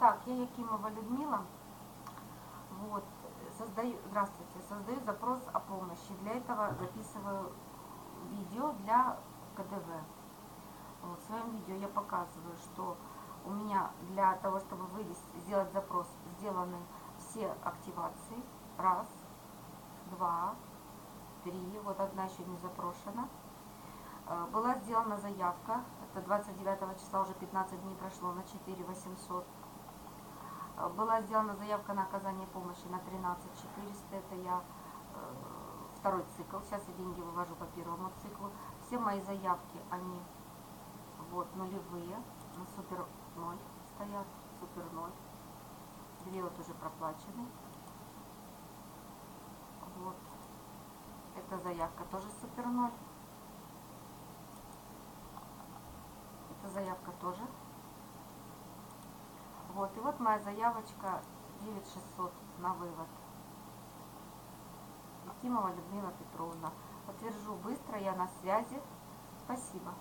Так, я Якимова Людмила. Вот, создаю, здравствуйте, создаю запрос о помощи. Для этого записываю видео для КДВ. Вот, в своем видео я показываю, что у меня для того, чтобы вывести, сделать запрос, сделаны все активации. Раз, два, три. Вот одна еще не запрошена. Э, Была сделана заявка. Это 29 числа, уже 15 дней прошло, на 4 800. Э, Была сделана заявка на оказание помощи на 13 400. Это я э, второй цикл. Сейчас я деньги вывожу по первому циклу. Все мои заявки, они вот нулевые. На супер 0 стоят. Супер 0. Две вот уже проплачены. Вот. Эта заявка тоже супер 0. Эта заявка тоже. Вот. И вот моя заявочка 9600 на вывод. Якимова Людмила Петровна. Подтвержу быстро, я на связи. Спасибо.